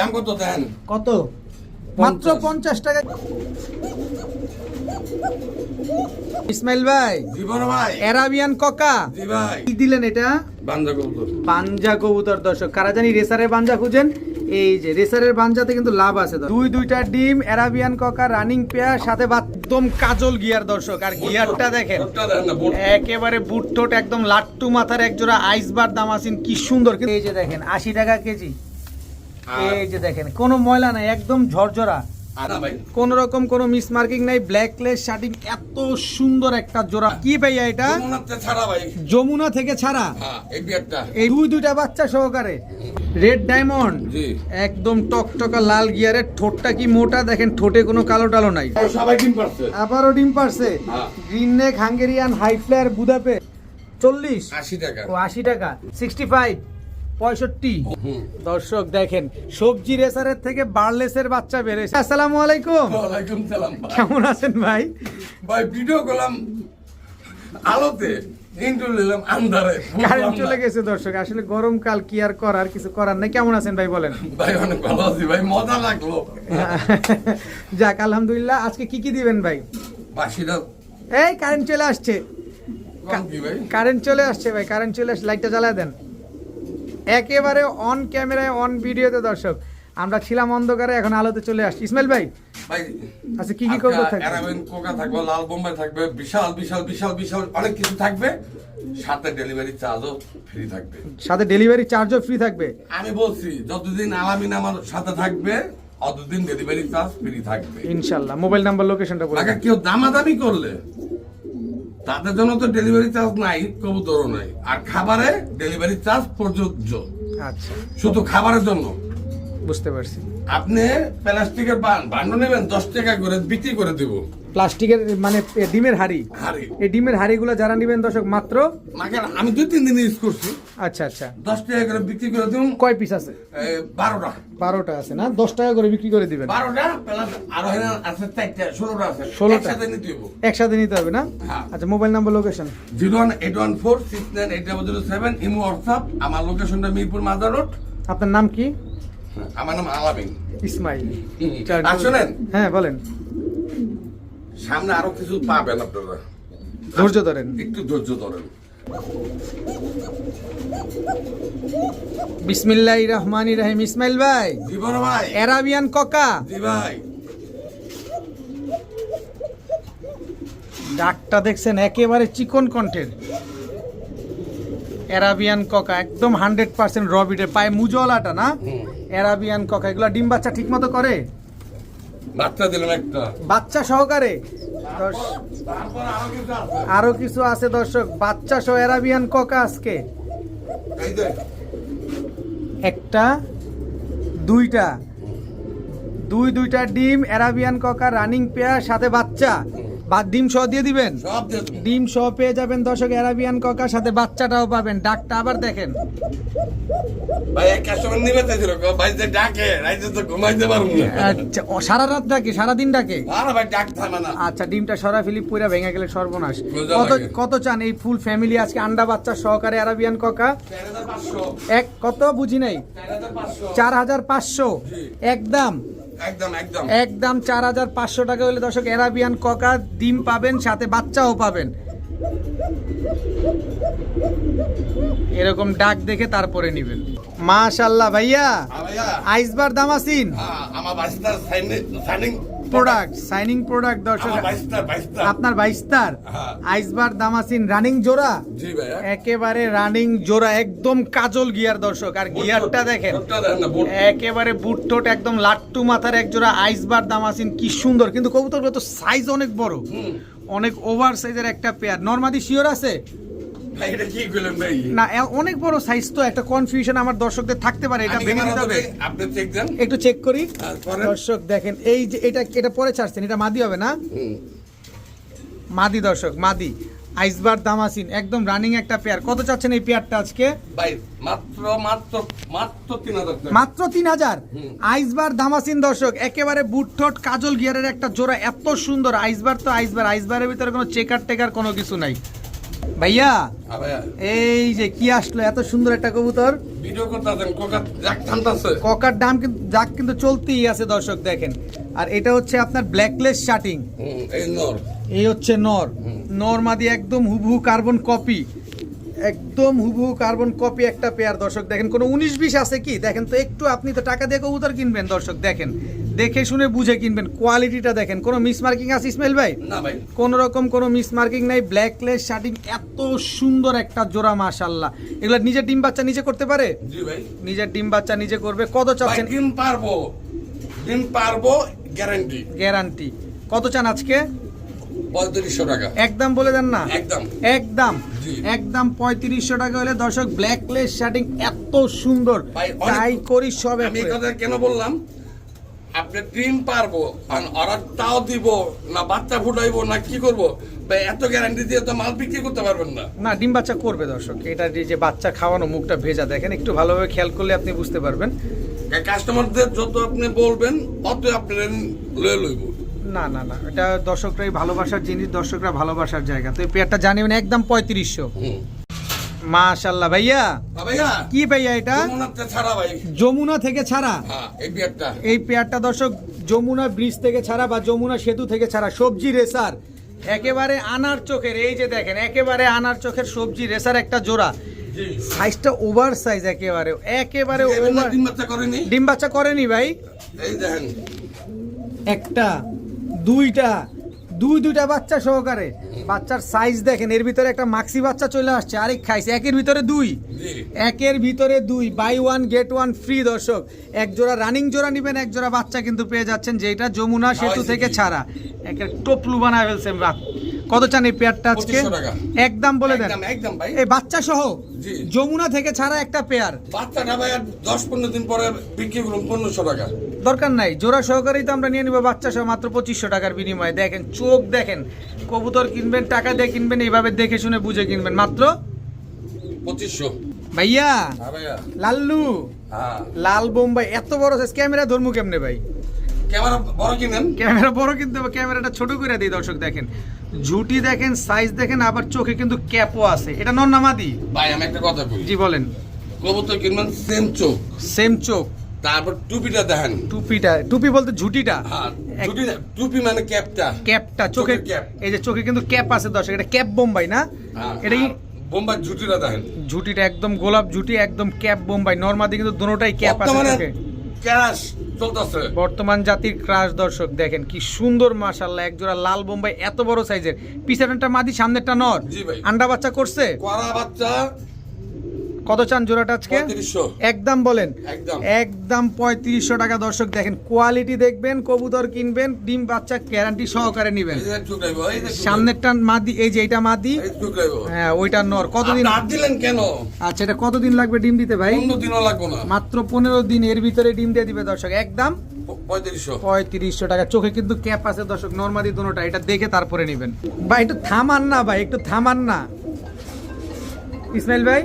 দাম কত দেন? কত? মাত্র পঞ্চাশ টাকা। ইসমাইল ভাই জীবন ভাই। অ্যারাবিয়ান ককা। জি ভাই। কি দিলেন এটা? কবুতর। দর্শক। কারা জানি রেসারের পাঞ্জা খুঁজেন? এই যে রেসারের পাঞ্জাতে কিন্তু লাভ আছে। দুই দুইটা ডিম অ্যারাবিয়ান ককা রানিং পেয়ার সাথে একদম কাজল গিয়ার দর্শক। আর গিয়ারটা দেখেন। একেবারে বুট ঠোঁট একদম লাট্টু মাথার এক জোড়া আইসবার দাম আছেন কি সুন্দর। এই যে দেখেন আশি টাকা কেজি। এই যে দেখেন কোনো ময়লা নাই একদম ঝরঝরা। আর কোন রকম কোনো মিস মার্কিং নাই ব্ল্যাকলেস শার্টিং এত সুন্দর একটা জোড়া। কি ভাইয়া এটা? যমুনা থেকে ছাড়া। হ্যাঁ এই দুই দুইটা বাচ্চা সহকারে। রেড ডায়মন্ড একদম টকটকা লাল গিয়ারের ঠোঁটটা কি মোটা? দেখেন ঠোঁটে কোনো কালো টালো নাই। আবারও ডিম পারছে। Green neck Hungarian high flyer Budapest চল্লিশ। আশি টাকা। ও আশি টাকা। সিক্সটি ফাইভ পঁয়ষট্টি। দর্শক দেখেন সবজি রেসারের থেকে বার্লেসের বাচ্চা বেড়েছে। আসসালামু আলাইকুম। ওয়ালাইকুম সালাম কেমন আছেন ভাই? ভাই ভিডিও করলাম আলোতে কারেন্ট চলে গেছে দর্শক আসলে গরমকাল কি আর করার কিছু করার নেই। কেমন আছেন ভাই বলেন? ভাই অনেক ভালো আছি ভাই মজা লাগল। যাক আলহামদুলিল্লাহ আজকে কি কি দিবেন ভাই? এই কারেন্ট চলে আসছে। কারেন্ট চলে আসছে ভাই কারেন্ট চলে আসছে লাইটটা জ্বালায় দেন। একেবারে অন ক্যামেরায় অন ভিডিওতে দর্শক। আমরা ছিলাম অন্ধকারে এখন আলোতে চলে আসছি। ইসমাইল ভাই ভাই আচ্ছা, কি কি কবুতর থাকবে? অ্যারাবিয়ান কোকা থাকবে লাল বোম্বাই থাকবে বিশাল বিশাল বিশাল বিশাল অনেক কিছু থাকবে। সাথে ডেলিভারি চার্জও ফ্রি থাকবে। সাথে ডেলিভারি চার্জও ফ্রি থাকবে? আমি বলছি যতদিন আলামিন আমার সাথে থাকবে অতদিন ডেলিভারি চার্জ ফ্রি থাকবে। ইনশাল্লাহ মোবাইল নাম্বার লোকেশনটা বলে আগে কেউ দামাদামি করলে তাদের জন্য তো ডেলিভারি চার্জ নাই কবুতরও নাই। আর খাবারে ডেলিভারি চার্জ প্রযোজ্য। আচ্ছা। শুধু খাবারের জন্য। বুঝতে পারছি। আপনি প্লাস্টিকের বান বান্ড নেবেন দশ টাকা করে বিক্রি করে দেবো। প্লাস্টিকের মানে ডিমের হাড়ি। এই ডিমের হাড়িগুলো যারা নেবেন দর্শক মাত্র আমি দুই তিন দিন ইউজ করছি। আচ্ছা আচ্ছা। দশ টাকা করে বিক্রি করে দিন কয় পিস আছে? বারোটা। বারোটা আছে না? দশ টাকা করে বিক্রি করে দিবেন। বারোটা আরও আছে ষোলোটা আছে। 16টা। একসাথে নিতে হইব। একসাথে নিতে হবে না? হ্যাঁ। আচ্ছা mobile number location zero one eight one four six nine eight double zero seven imo WhatsApp. আমার লোকেশনটা মিরপুর মাদার রোড। আপনার নাম কি? আমার নাম আলামিন। ইসমাইল। আর হ্যাঁ বলেন। সামনে আরও কিছু পাবেন আপনারা। ধৈর্য ধরেন। একটু ধৈর্য ধরেন। বিসমিল্লাহ রহমান রাহিম। ইসমাইল ভাই। ভাই। অ্যারাবিয়ান ককা। ভাই। ডাকটা দেখছেন একেবারে চিকন কণ্ঠের। অ্যারাবিয়ান ককা একদম হান্ড্রেড পার্সেন্ট রবিটের পায়ে মুজলাটা না। অ্যারাবিয়ান ককা এগুলো ডিম বাচ্চা ঠিক মতো করে? বাচ্চা দিলাম একটা। বাচ্চা সহকারে? আরও কিছু আছে দর্শক। বাচ্চা সহ অ্যারাবিয়ান ককা আজকে। একটা দুইটা। দুই দুইটা ডিম অ্যারাবিয়ান ককা রানিং পেয়ার সাথে বাচ্চা। বা ডিম সহ দিয়ে দিবেন। ডিম সহ পেয়ে যাবেন দর্শক অ্যারাবিয়ান ককার সাথে বাচ্চাটাও পাবেন। ডাকটা আবার দেখেন। আচ্ছা সারা রাত ডাকে? সারা দিন ডাকে? ডাক আচ্ছা ডিমটা সরা ফিলিপ পুরা ভেঙে গেলে সর্বনাশ। কত কত চান এই ফুল ফ্যামিলি আজকে আন্ডা বাচ্চা সহকারে অ্যারাবিয়ান ককা এক কত? বুঝি নাই। চার হাজার পাঁচশো। একদম। একদম চার হাজার পাঁচশো টাকা হলে দর্শক এরাবিয়ান ককা ডিম পাবেন সাথে বাচ্চাও পাবেন। এরকম ডাক দেখে তারপরে নিবেন। মাশাল্লাহ ভাইয়া হ্যাঁ ভাইয়া। আইসবার দামাসিন। আমার বাইশটার সাইনিং প্রোডাক্ট সাইনিং প্রোডাক্ট দর্শক। আপনার বাইস্তার হ্যাঁ। আইসবার দামাসিন রানিং জোড়া? একেবারে রানিং জোড়া একদম কাজল গিয়ার দর্শক। আর গিয়ারটা দেখেন। একেবারে বুট ঠোঁট একদম লাট্টু মাথার এক জোড়া আইসবার দামাসিন কি সুন্দর। কিন্তু কবুতরগুলো তো সাইজ অনেক বড়। অনেক ওভার সাইজের একটা পেয়ার নর্মাদি শিওর আছে? না অনেক বড় সাইজ তো একটা কনফিউশন আমার দর্শকদের থাকতে পারে। এটা ভেঙে দিতে হবে। আপনি চেক দেন। একটু চেক করি। আর দর্শক দেখেন এই যে এটা এটা পরে ছাড়ছেন এটা মাদি হবে না? মাদি দর্শক মাদি। আইসবার দামাসিন একদম রানিং একটা পেয়ার কত চাচ্ছেন এই পেয়ারটা আজকে? মাত্র মাত্র মাত্র তিন হাজার মাত্র তিন হাজার? আইসবার দামাসিন দর্শক একেবারে বুটঠট কাজল গিয়ারের একটা জোড়া এত সুন্দর। আইসবার তো আইসবার আইসবারের ভিতরে কোনো চেকার টেকার কোনো কিছু নাই। ভাইয়া এই যে কি আসলো এত সুন্দর একটা কবুতর। ভিডিও ককার দাম কিন্তু যাক কিন্তু চলতেই আছে দর্শক দেখেন। আর এটা হচ্ছে আপনার ব্ল্যাকলেস শার্টিং এই নর। এই হচ্ছে নর। নর মাদি একদম হুবহু কার্বন কপি। একদম হুবহু কার্বন কপি একটা পেয়ার। দর্শক দেখেন কোনো উনিশ বিশ আছে কি? দেখেন তো একটু আপনি তো টাকা দিয়ে কবুতর কিনবেন দর্শক দেখেন। দেখে শুনে বুঝে কিনবেন। কোয়ালিটিটা দেখেন। কোনো মিস মার্কিং আছে ইসমাইল ভাই? না ভাই। কোনো রকম কোনো মিস মার্কিং নাই ব্ল্যাকলেস শার্টিং এত সুন্দর একটা জোড়া মাশাল্লাহ এগুলো নিজের ডিম বাচ্চা নিজে করতে পারে? জি ভাই। নিজের ডিম বাচ্চা নিজে করবে। কত চাচ্ছেন? ডিম পারব। ডিম পারব গ্যারান্টি গ্যারান্টি কত চান আজকে? পঁয়ত্রিশশো টাকা। একদম বলে দেন না? একদম। একদম। একদম পঁয়ত্রিশশো টাকা হলে দর্শক ব্ল্যাকলেস শার্টিং এত সুন্দর। তাই করি সবে আমি কথা কেন বললাম? আপনি ডিম পারব আর ওরা তাও দিব না বাচ্চা ফুটাইবো না কি করব? এত গ্যারান্টি দিয়ে তো মাল বিক্রি করতে পারবেন না। না ডিম বাচ্চা করবে দর্শক। এটা যে- যে বাচ্চা খাওয়ানো মুখটা ভেজা দেখেন একটু ভালোভাবে খেয়াল করলে আপনি বুঝতে পারবেন। কাস্টমারদের যত আপনি বলবেন অত আপনি লয়ে লইব। না না না। এটা দর্শকরাই ভালোবাসার জিনিস দর্শকরা ভালোবাসার জায়গা। তো এই পেয়ারটা জানিবেন একদম পঁয়ত্রিশশো। মাশাল্লাহ ভাইয়া। কি ভাইয়া এটা? ছাড়া ভাই। যমুনা থেকে ছাড়া? হ্যাঁ এই পেয়ারটা। দর্শক যমুনা ব্রিজ থেকে ছাড়া বা যমুনা সেতু থেকে ছাড়া সবজি রেসার। একেবারে আনার চোখের এই যে দেখেন একেবারে আনার চোখের সবজি রেসার একটা জোড়া। সাইজটা ওভার সাইজ একেবারে একেবারে ডিম বাচ্চা করেনি ভাই? এই দেখেন। একটা দুইটা দুই দুইটা বাচ্চা সহকারে। বাচ্চার সাইজ দেখেন এর ভিতরে একটা মাক্সি বাচ্চা চলে আসছে আরেক খাইছে একের ভিতরে দুই। একের ভিতরে দুই buy one get one free দর্শক। এক জোড়া রানিং জোড়া নিবেন এক জোড়া বাচ্চা কিন্তু পেয়ে যাচ্ছেন যেটা যমুনা সেতু থেকে ছাড়া। একের টোপলু বানায় ফেলছে বাহ। কত চান এই পেয়ারটা আজকে? একদম বলে দেন। একদম ভাই। এই বাচ্চা সহ। যমুনা থেকে ছাড়া একটা পেয়ার বাচ্চাটা ভাই আর দশ পনেরো দিন পরে বিক্রি করুন পনেরোশো টাকা। দরকার নাই জোড়া সহকারেই তো আমরা নিয়ে নিব বাচ্চা সহ মাত্র পঁচিশশো টাকার বিনিময়ে। দেখেন চোখ দেখেন কবুতর কিনবেন টাকা দিয়ে কিনবেন এইভাবে দেখে শুনে বুঝে কিনবেন। মাত্র পঁচিশশো। ভাইয়া হ্যাঁ লাল্লু হ্যাঁ। লাল বোম্বাই এত বড় সাইজ ক্যামেরা ধরমু কেমনে ভাই? ক্যামেরা বড় কিনেন? ক্যামেরা বড় কিন্তু ক্যামেরাটা ছোট করে দিই দর্শক দেখেন। ঝুটি দেখেন সাইজ দেখেন আবার চোখে কিন্তু ক্যাপও আছে। এটা নন নামাদি ভাই আমি একটা কথা বলি জি বলেন। কবুতর কিনবেন সেম চোখ। সেম চোখ। তারপর টুপিটা দেখেন। টুপিটা টুপি বলতে ঝুটিটা? হ্যাঁ টুপি মানে ক্যাপটা। ক্যাপটা চোখে চোখের ক্যাপ। এই যে চোখে কিন্তু ক্যাপ আছে দর্শক এটা ক্যাপ বোম্বাই না? হ্যাঁ, এটা কি আর ঝুটিটা দেখেন। ঝুটিটা একদম গোলাপ ঝুটি একদম ক্যাপ বোম্বাই। নর্মাদি কিন্তু দুটোটাই ক্যাপ আছে বর্তমানে ক্যাশ চলতেছে। বর্তমান জাতির ক্রাশ দর্শক দেখেন কি সুন্দর মাশাল্লাহ একজোড়া লাল বোম্বাই এত বড় সাইজের পিছনেরটা মাদি সামনেরটা নর। আন্ডা বাচ্চা করছে? কড়া বাচ্চা কত চান জোড়াটা আজকে? একদম বলেন। একদম। পঁয়ত্রিশশো টাকা দর্শক দেখেন কোয়ালিটি দেখবেন কবুতর কিনবেন ডিম বাচ্চা গ্যারান্টি সহকারে নেবেন। সামনেরটা মাদি এই যে এটা মাদি? হ্যাঁ ওইটা নর। কতদিন দিলেন কেন? আচ্ছা এটা কতদিন লাগবে ডিম দিতে ভাই? দিনও না। মাত্র পনেরো দিন এর ভিতরে ডিম দিয়ে দিবে দর্শক। একদম? পঁয়ত্রিশশো। টাকা। চোখে কিন্তু ক্যাপ আছে দর্শক নর্মালি দুটোটা। এটা দেখে তারপরে নেবেন। ভাই একটু থামান না ভাই একটু থামান না। ইসমাইল ভাই?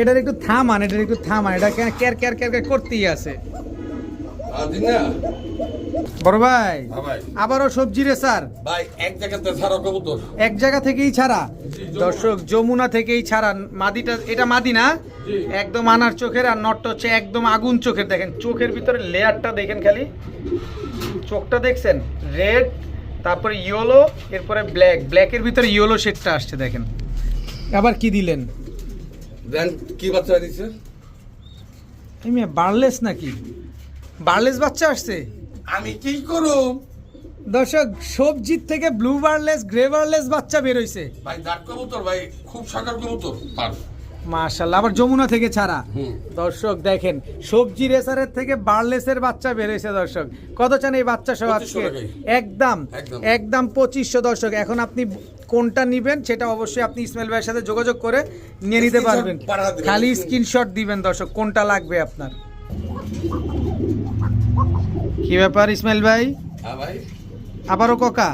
এটার একটু থামান এটার একটু থামান। এটা ক্যার ক্যার ক্যার ক্যার করতেই আছে। না? বড় ভাই হ্যাঁ আবারও সবজি রে স্যার। ভাই এক জায়গাতে ছাড়া কবুতর। এক জায়গা থেকেই ছাড়া। দর্শক যমুনা থেকেই ছাড়া। মাদিটা এটা মাদি না? একদম আনার চোখের আর নটটা হচ্ছে একদম আগুন চোখের। দেখেন চোখের ভিতরে লেয়ারটা দেখেন খালি। চোখটা দেখছেন? রেড তারপরে ইয়েলো এরপরে ব্ল্যাক ব্ল্যাকের ভিতরে ইয়েলো শেডটা আসছে দেখেন। আবার কি দিলেন? দেন কি বাচ্চা দিছে এমনি বার্লেস নাকি? বার্লেস বাচ্চা আসছে। আমি কি করব দর্শক সবজির থেকে ব্লু বার্লেস গ্রে বার্লেস বাচ্চা বেরোইছে ভাই ডাক কবুতর ভাই খুব সাকার কবুতর পার মাশাল্লাহ আবার যমুনা থেকে ছাড়া। দর্শক দেখেন সবজি রেসারের থেকে বার্লেসের বাচ্চা বেরোইছে দর্শক। কত চান এই বাচ্চা 2500 আজকে? একদম একদম। পঁচিশশো দর্শক। এখন আপনি কোনটা নিবেন সেটা অবশ্যই আপনি ইসমাইল ভাইয়ের সাথে যোগাযোগ করে নিয়ে নিতে পারবেন। খালি স্ক্রিনশট দিবেন দর্শক কোনটা লাগবে আপনার? কি ব্যাপার ইসমাইল ভাই? হ্যাঁ আবারও ককা?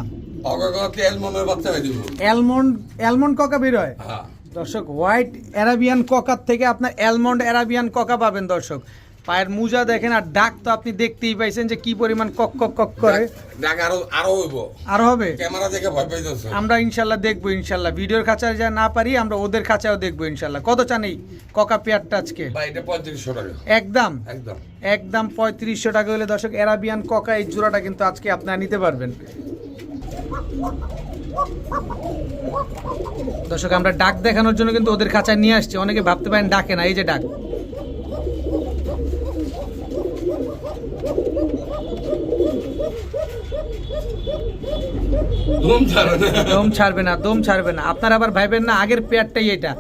বাচ্চা হয়ে দিব অ্যালমন্ড অ্যালমন্ড ককা বেরোয় হ্যাঁ। দর্শক হোয়াইট অ্যারাবিয়ান ককার থেকে আপনার অ্যালমন্ড অ্যারাবিয়ান ককা পাবেন দর্শক। পায়ের মুজা দেখেন আর ডাক তো আপনি দেখতেই পাইছেন যে কি পরিমাণ কক কক কক করে। ডাক আরও আরও হইব। আর হবে? ক্যামেরা দেখে ভয় পাইতেছে। আমরা ইনশাল্লাহ দেখব ইনশাল্লাহ। ভিডিওর খাঁচায় যা না পারি আমরা ওদের খাঁচাও দেখব ইনশাল্লাহ। কত চান এই ককা পেয়ারটা আজকে? ভাই এটা পঁয়ত্রিশশো টাকা। একদম? একদম। একদম পঁয়ত্রিশশো টাকা হলে দর্শক অ্যারাবিয়ান ককা এই জোড়াটা কিন্তু আজকে আপনারা নিতে পারবেন। দর্শক আমরা ডাক দেখানোর জন্য কিন্তু ওদের খাঁচায় নিয়ে আসছি। অনেকে ভাবতে পারেন ডাকে না এই যে ডাক। দম ছাড়বে না। দম ছাড়বে না আপনারা আবার ভাইবেন না আগের পেয়ারটাই এটা।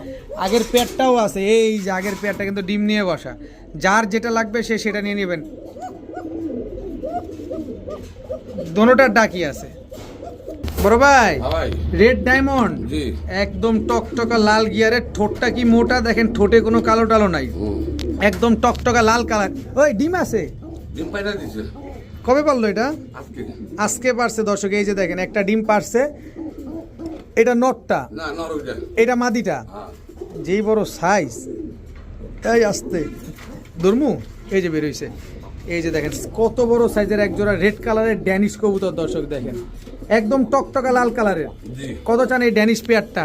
আগের পেয়ারটাও আছে এই যে আগের পেয়ারটা কিন্তু ডিম নিয়ে বসা। যার যেটা লাগবে সে সেটা নিয়ে নেবেন। দোনোটার ডাকি আছে। বড় ভাই রেড ডায়মন্ড একদম টকটকা লাল গিয়ারের ঠোঁটটা কি মোটা? দেখেন ঠোঁটে কোনো কালো টালো নাই। একদম টকটকা লাল কালার। ওই ডিম আছে? ডিম পাইটা দিছে? কবে পারল এটা? আজকে। পারছে দর্শক এই যে দেখেন একটা ডিম পারছে। এটা নটটা? এটা মাদিটা? হ্যাঁ। যেই বড় সাইজ তাই আসতে। ধর্মু এই যে বেরোইছে এই যে দেখেন কত বড় সাইজের এক জোড়া রেড কালারের ড্যানিশ কবুতর দর্শক দেখেন। একদম টকটকা লাল কালারের কত চান এই ড্যানিশ পেয়ারটা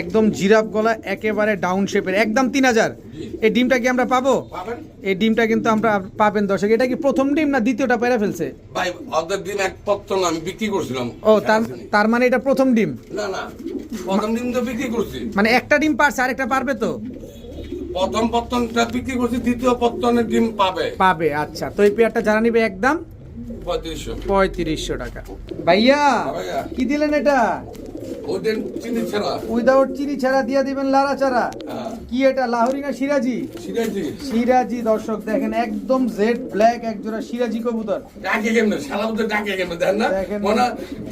একদম জিরাফ গলা একেবারে ডাউন শেপের একদম তিন হাজার। এই ডিমটা কি আমরা পাবো? এই ডিমটা কিন্তু আমরা পাবেন দর্শক। এটা কি প্রথম ডিম না দ্বিতীয়টা পেরে ফেলছে? ভাই অর্ধেক দিন এক পত্র আমি বিক্রি করছিলাম। ও তার তার মানে এটা প্রথম ডিম? না না। প্রথম দিন তো বিক্রি করছি। মানে একটা ডিম পারছে আরেকটা পারবে তো? প্রথম পত্তনটা বিক্রি করছি দ্বিতীয় পত্তনের ডিম পাবে। পাবে আচ্ছা। তো এই পেয়ারটা যারা নিবে একদম? পঁয়ত্রিশশো। টাকা। ভাইয়া। কি দিলেন এটা? চিনি ছাড়া। উইদাউট চিনি ছাড়া দিয়ে দিবেন লারা ছাড়া হ্যাঁ। কি এটা লাহোরি না সিরাজি? সিরাজি। সিরাজি দর্শক দেখেন একদম জেড ব্ল্যাক একজোড়া সিরাজি কবুতর। ডাকে কেমনে? সালামতে ডাকে কেমনে? দেন না? দেখেন।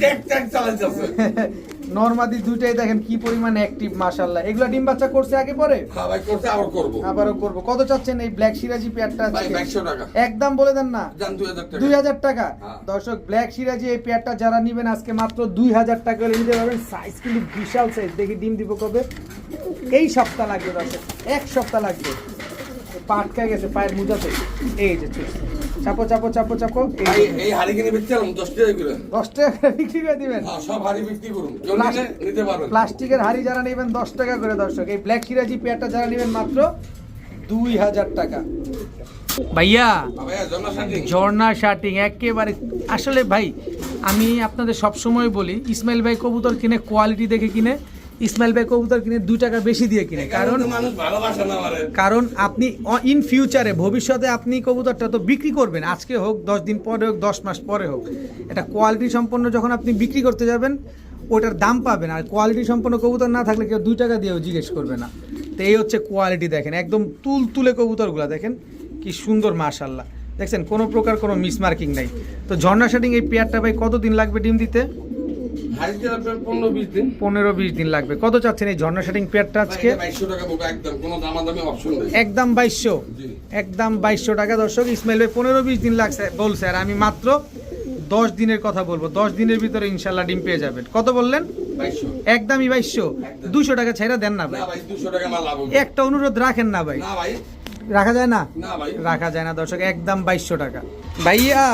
ট্যাক ট্যাক চালাইতেছে। নর্মাদি দুইটাই দেখেন কি পরিমাণ অ্যাক্টিভ মাশাল্লাহ এগুলা ডিম বাচ্চা করছে আগে পরে? ভাই করতে আবার করব। আবারও করব। কত চাচ্ছেন এই ব্ল্যাক সিরাজি পেয়ারটা ভাই আজকে? একশো টাকা। একদম বলে দেন না। জান দুই হাজার টাকা। দুই হাজার টাকা। হ্যাঁ। দর্শক ব্ল্যাক সিরাজি এই পেয়ারটা যারা নিবেন আজকে মাত্র দুই হাজার টাকা হলে নিতে পারবেন। সাইজ কিন্তু বিশাল সাইজ দেখি ডিম দিব কবে? এই সপ্তাহ লাগবে দর্শক। এক সপ্তাহ লাগবে। পাটকা গেছে পায়ের মুজাতে। এই যে চুপ। চাপো চাপো চাপো। এই ভাই এই হাড়ি কিনে বেচতে গেলাম দশ টাকা করে দশ টাকা করে বিক্রি করে দিবেন? হ্যাঁ সব হাড়ি বিক্রি করুন নিতে পারবেন। প্লাস্টিকের হাড়ি যারা নেবেন দশ টাকা করে দর্শক। এই ব্ল্যাক সিরাজি পেয়ারটা যারা নেবেন মাত্র দুই হাজার টাকা। ভাইয়া ভাইয়া ঝর্ণা শার্টিং একেবারে আসলে ভাই আমি আপনাদের সব সময় বলি ইসমাইল ভাই কবুতর কিনে কোয়ালিটি দেখে কিনে ইসমাইল ভাই কবুতর কিনে দু টাকা বেশি দিয়ে কিনে। কারণ কারণ আপনি ইন ফিউচারে ভবিষ্যতে আপনি কবুতরটা তো বিক্রি করবেন। আজকে হোক দশ দিন পরে হোক দশ মাস পরে হোক। এটা কোয়ালিটি সম্পন্ন যখন আপনি বিক্রি করতে যাবেন ওটার দাম পাবেন। আর কোয়ালিটি সম্পন্ন কবুতর না থাকলে কেউ দুই টাকা দিয়েও জিজ্ঞেস করবে না। তো এই হচ্ছে কোয়ালিটি দেখেন। একদম তুল তুলে কবুতরগুলো দেখেন। কি সুন্দর মাশাল্লাহ দেখছেন কোনো প্রকার কোনো মিসমার্কিং নাই। তো ঝর্ণা শাটিং এই পেয়ারটা ভাই কতদিন লাগবে ডিম দিতে? পনেরো বিশ দিন। লাগবে। কত চাচ্ছেন এই ঝর্ণা শাটিং পেয়ারটা আজকে? একদম বাইশশো। একদম বাইশশো টাকা দর্শক। ইসমাইল ভাই পনেরো বিশ দিন লাগছে বলছে আর আমি মাত্র দশ দিনের কথা বলব। দশ দিনের ভিতরে ইনশাল্লাহ ডিম পেয়ে যাবেন। কত বললেন? একদমই বাইশশো। দুশো টাকা ছাইরা দেন না ভাই। একটা অনুরোধ রাখেন না ভাই। রাখা যায় না? না রাখা যায় না দর্শক। একদম বাইশশো টাকা। ভাইয়া!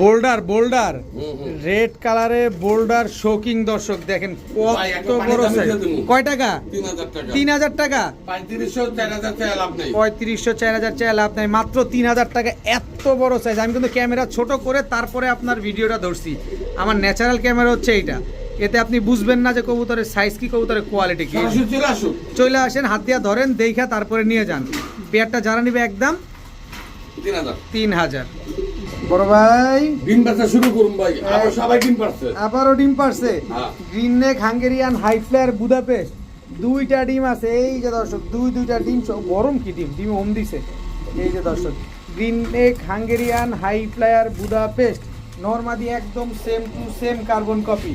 Boulder boulder. রেড কালারে বোল্ডার শোকিং দর্শক দেখেন কত বড় সাইজ কয় টাকা? তিন হাজার টাকা। পঁয়ত্রিশশো চার হাজার টাকা লাভ নেই। মাত্র তিন হাজার টাকা এত বড় সাইজ আমি কিন্তু ক্যামেরা ছোট করে তারপরে আপনার ভিডিওটা ধরছি। আমার ন্যাচারাল ক্যামেরা হচ্ছে এইটা। এতে আপনি বুঝবেন না যে কবুতরের সাইজ কি কবুতরের কোয়ালিটি কি। চলে চলে আসেন হাত দিয়া ধরেন দেখা তারপরে নিয়ে যান। পেয়ারটা যারা নিবে একদম তিন হাজার। তিন হাজার। বড় ভাই। ডিম ব্যবসা শুরু করুন ভাই। আবার সবাই ডিম পাচ্ছে আবারও ডিম পারছে হ্যাঁ। Green neck Hungarian high flyer Budapest. দুইটা ডিম আছে। এই যে দর্শক দুই দুইটা ডিম গরম কি ডিম? ডিম ওম দিছে। এই যে দর্শক green neck Hungarian high flyer Budapest. নর্মাদি একদম same to same carbon copy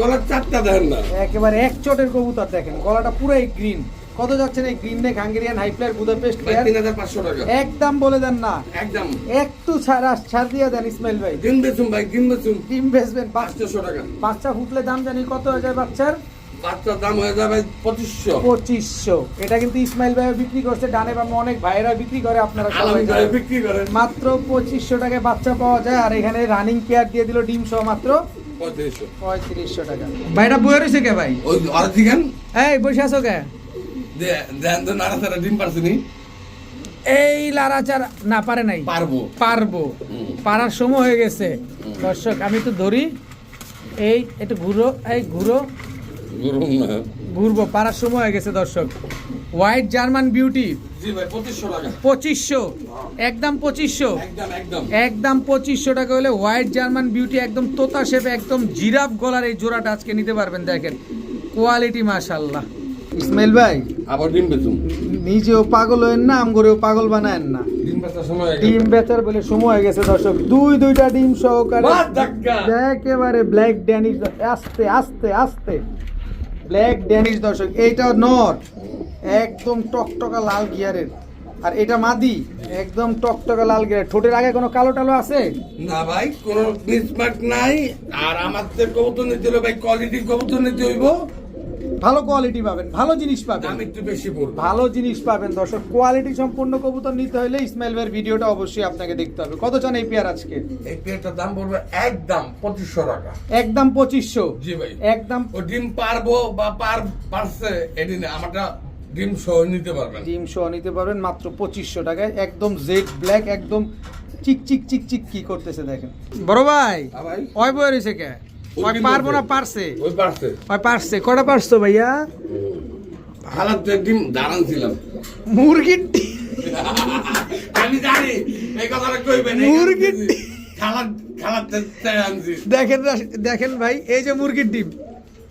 গলার চারটা না। একেবারে এক চটের কবুতর দেখেন। গলাটা পুরাই গ্রিন কত যাচ্ছেন এই green neck Hungarian high flyer Budapest হাজার পাঁচশো টাকা। একদম বলে দেন না। একদম। একটু ছাড় ছাড় দিয়ে দেন ইসমাইল ভাই। ডিম বেচুন ভাই ডিম বেচুন। ডিম বেচবেন পাঁচ পাঁচশো টাকা। বাচ্চা ফুটলে দাম জানি কত হয়ে যায় বাচ্চার? বাচ্চার দাম হয়ে যাবে পঁচিশশো। পঁচিশশো। এটা কিন্তু ইসমাইল ভাই বিক্রি করছে ডানে বামে অনেক ভাইরা বিক্রি করে আপনারা সবাই বিক্রি করেন। মাত্র পঁচিশশো টাকায় বাচ্চা পাওয়া যায় আর এখানে রানিং পেয়ার দিয়ে দিল ডিম সহ মাত্র পঁয়ত্রিশশো। পঁয়ত্রিশশো টাকা। ভাইটা বয়ে রয়েছে কে ভাই? ওই আর এই বসে আছো কে? দেন তো নাড়া ডিম পারছিনি এই লারাচার না পারে নাই। পারব। পারব। পারার সময় হয়ে গেছে। দর্শক আমি তো ধরি। এই একটু ঘুরো এই ঘুরো। ঘুরবো পারার সময় হয়ে গেছে দর্শক। হোয়াইট জার্মান বিউটি পঁচিশশো একদম পঁচিশশো। একদম পঁচিশশো টাকা হলে হোয়াইট জার্মান বিউটি একদম তোতা শেপে একদম জিরাফ গলার এই জোড়াটা আজকে নিতে পারবেন দেখেন। কোয়ালিটি মাশাল্লাহ ইসমাইল ভাই আবার ডিম বেচুন নিজেও পাগল হয়েন না আমগরেও পাগল বানায়েন না। ডিম বেচার সময় ডিম বেচার বলে সময় হয়ে গেছে দর্শক। দুই দুইটা ডিম সহকারে। একেবারে ব্ল্যাক ড্যানিশ আস্তে আস্তে আস্তে। ব্ল্যাক ড্যানিশ দর্শক এইটা নর। একদম টকটকা লাল গিয়ারের। আর এটা মাদি একদম টকটকা লাল গিয়ারের। ঠোঁটের আগে কোনো কালো টালো আছে? না ভাই কোনো মিসমার্ক নাই। আর আমাদের কবুতর নিতে হলে ভাই কোয়ালিটি কবুতর নিতে হইব। ভালো কোয়ালিটি পাবেন ভালো জিনিস পাবেন। দাম একটু বেশি পড়বে। ভালো জিনিস পাবেন দর্শক। কোয়ালিটি সম্পূর্ণ কবুতর নিতে হলে ইসমাইল ভাইয়ের ভিডিওটা অবশ্যই আপনাকে দেখতে হবে। কত চান এই পেয়ার আজকে? এই পেয়ারটার দাম পড়বে একদম পঁচিশশো টাকা। একদম পঁচিশশো? জি ভাই। একদম ও ডিম পারব বা পার পারছে এদিন আমারটা ডিম সহ নিতে পারবেন। ডিম সহ নিতে পারবেন মাত্র পঁচিশশো টাকায়। একদম জেড ব্ল্যাক একদম চিক চিক চিক চিক কি করতেছে দেখেন। বড় ভাই হ্যাঁ ভাই। ওই বই রয়েছে কে? ওই পারব না পারছে? ওই পারছে। ওই পারছে কটা পারছ ভাইয়া? হালাত ডিম দাঁড়ান ছিলাম। মুরগির আমি জানি এই কথাটা কইবেন মুরগির ডিম। খালাত খালাত দেখেন দেখেন ভাই এই যে মুরগির ডিম।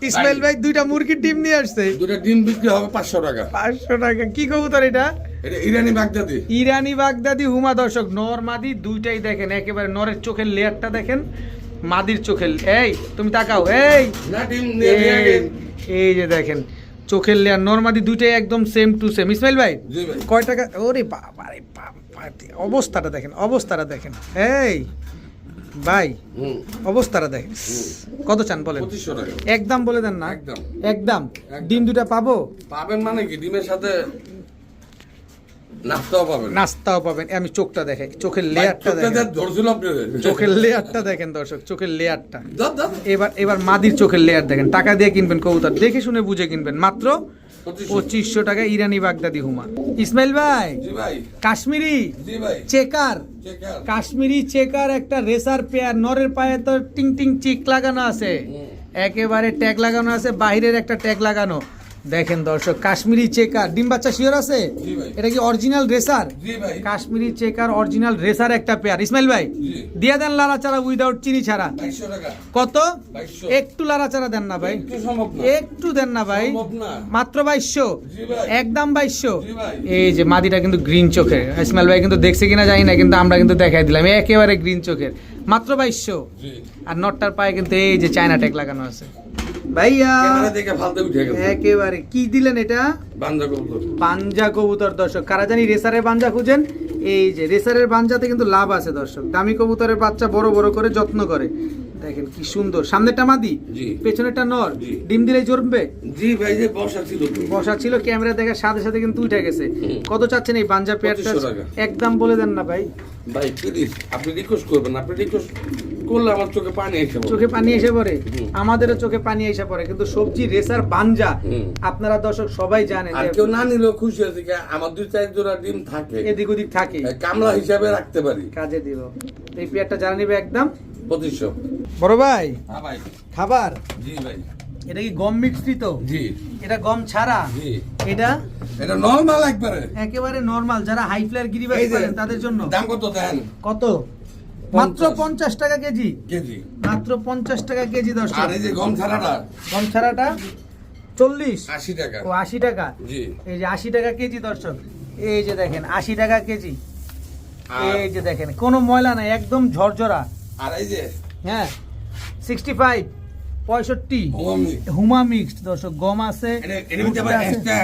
ইসমাইল ভাই দুইটা মুরগির ডিম নিয়ে আসছে। দুটা ডিম বিক্রি হবে পাঁচশো টাকা। পাঁচশো টাকা। কি কবুতর এটা? এটা ইরানি বাগদাদি। ইরানি বাগদাদি হুমা দর্শক নর মাদি দুইটাই দেখেন একেবারে নরের চোখের লেয়ারটা দেখেন। মাদির চোখের এই তুমি তাকাও এই। এই যে দেখেন চোখের লেয়ার নর্মাদি দুইটাই একদম সেম টু সেম ইসমাইল ভাই কয় টাকা? ওরে বাবা রে অবস্থাটা দেখেন অবস্থাটা দেখেন। এই ভাই অবস্থাটা দেখেন। কত চান বলেন? একদম বলে দেন না? একদম। একদম। একদম। ডিম দুটা পাবো? পাবেন মানে কি? ডিমের সাথে নাস্তাও পাবেন। নাস্তাও পাবেন। আমি চোখটা দেখাই চোখের লেয়ারটা দেখেন। চোখের লেয়ারটা দেখেন দর্শক চোখের লেয়ারটা। এবার এবার মাদির চোখের লেয়ার দেখেন। টাকা দিয়ে কিনবেন কবুতর দেখে শুনে বুঝে কিনবেন। মাত্র পঁচিশশো। টাকা ইরানি বাগদাদি হুমা ইসমাইল ভাই Kashmiri checker. Checker. Kashmiri checker একটা রেসার পেয়ার নরের পায়ে তো টিং টিং চিক লাগানো আছে। একেবারে ট্যাগ লাগানো আছে বাইরের একটা ট্যাগ লাগানো। দেখেন দর্শক কাশ্মীরি চেকার ডিম বাচ্চা শিওর আছে? এটা কি original racer Kashmiri checker original racer একটা পেয়ার ইসমাইল ভাই দিয়ে দেন লারা চারা উইদাউট চিনি ছাড়া। কত? একটু লারা চারা দেন না ভাই। একটু দেন না ভাই। মাত্র বাইশশো। জি একদম বাইশশো। ভাই। এই যে মাদিটা কিন্তু গ্রিন চোখের। ইসমাইল ভাই কিন্তু দেখছে কিনা জানি না কিন্তু আমরা কিন্তু দেখাই দিলাম। একেবারে গ্রিন চোখের। মাত্র বাইশশো। জি। আর নটটার পায়ে কিন্তু এই যে চায়না ট্যাগ লাগানো আছে। ভাইয়া একেবারে। কি দিলেন এটা? কবুতর। পাঞ্জা কবুতর দর্শক। কারা জানি রেসারের পাঞ্জা খুঁজেন? এই যে রেসারের পাঞ্জাতে কিন্তু লাভ আছে দর্শক। দামি কবুতরের বাচ্চা বড় বড় করে যত্ন করে। দেখেন কি সুন্দর। সামনেরটা মাদি? জি। পেছনেরটা নর? ডিম জি ভাই যে বসা ছিল বসা ছিল ক্যামেরা দেখার সাথে সাথে কিন্তু উঠে গেছে। কত চাচ্ছেন এই পেয়ারটা একদম বলে দেন না ভাই। ভাই প্লিজ আপনি রিকোয়েস্ট করবেন আপনি রিকোয়েস্ট করলে আমার চোখে পানি এসে পড়বে। চোখে পানি এসে পড়ে? আমাদেরও চোখে পানি এসে পড়ে কিন্তু সবজি রেসার বাঞ্জা। আপনারা দর্শক সবাই জানেন আর কেউ না নিলেও খুশি কি আমার দুই চার জোড়া ডিম থাকে। এদিক ওদিক থাকে। কামলা হিসাবে রাখতে পারি। কাজে দিব। এই পেয়ারটা জানা নিবে একদম পঁচিশশো। বড় ভাই? হ্যাঁ ভাই। খাবার? জি ভাই। এটা কি গম মিশ্রিত জি। এটা গম ছাড়া? জি। এটা? এটা নর্মাল একবারে। একেবারে নরমাল যারা হাই ফ্লায়ার যে, করেন তাদের জন্য। দাম কত দেন? কত? মাত্র পঞ্চাশ টাকা কেজি? কেজি। মাত্র পঞ্চাশ টাকা কেজি দশ আর এই যে গম ছাড়াটা? গম ছাড়াটা? চল্লিশ? আশি টাকা। ও আশি টাকা? জি। এই যে আশি টাকা কেজি দর্শক। এই যে দেখেন আশি টাকা কেজি। এই যে দেখেন কোনো ময়লা নাই একদম ঝরঝরা। আর এই যে? হ্যাঁ সিক্সটি ফাইভ পঁয়ষট্টি হুমা মিক্সড দর্শক গম আছে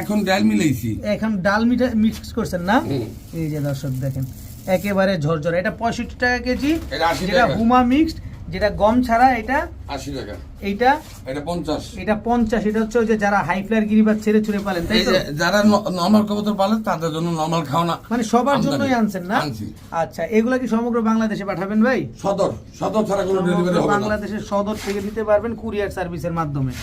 এখন ডাল মিলাইছি। এখন ডাল মিক্স করছেন না? এই যে দর্শক দেখেন একেবারে ঝরঝর। এটা পঁয়ষট্টি টাকা কেজি এটা 80 যেটা হুমা মিক্সড যেটা গম ছাড়া এটা আশি টাকা। এইটা এটা পঞ্চাশ। এটা পঞ্চাশ এটা হচ্ছে যে যারা হাই ফ্লায়ার গিরিবাজ ছেড়ে ছুড়ে পালেন তাই যারা নর্মাল কবুতর পালেন তাদের জন্য নর্মাল খাওয়া মানে সবার জন্যই আনছেন না? আচ্ছা এগুলা কি সমগ্র বাংলাদেশে পাঠাবেন ভাই? সদর। সদর ছাড়া কোনো ডেলিভারি হবে না। বাংলাদেশের সদর থেকে দিতে পারবেন কুরিয়ার সার্ভিসের মাধ্যমে।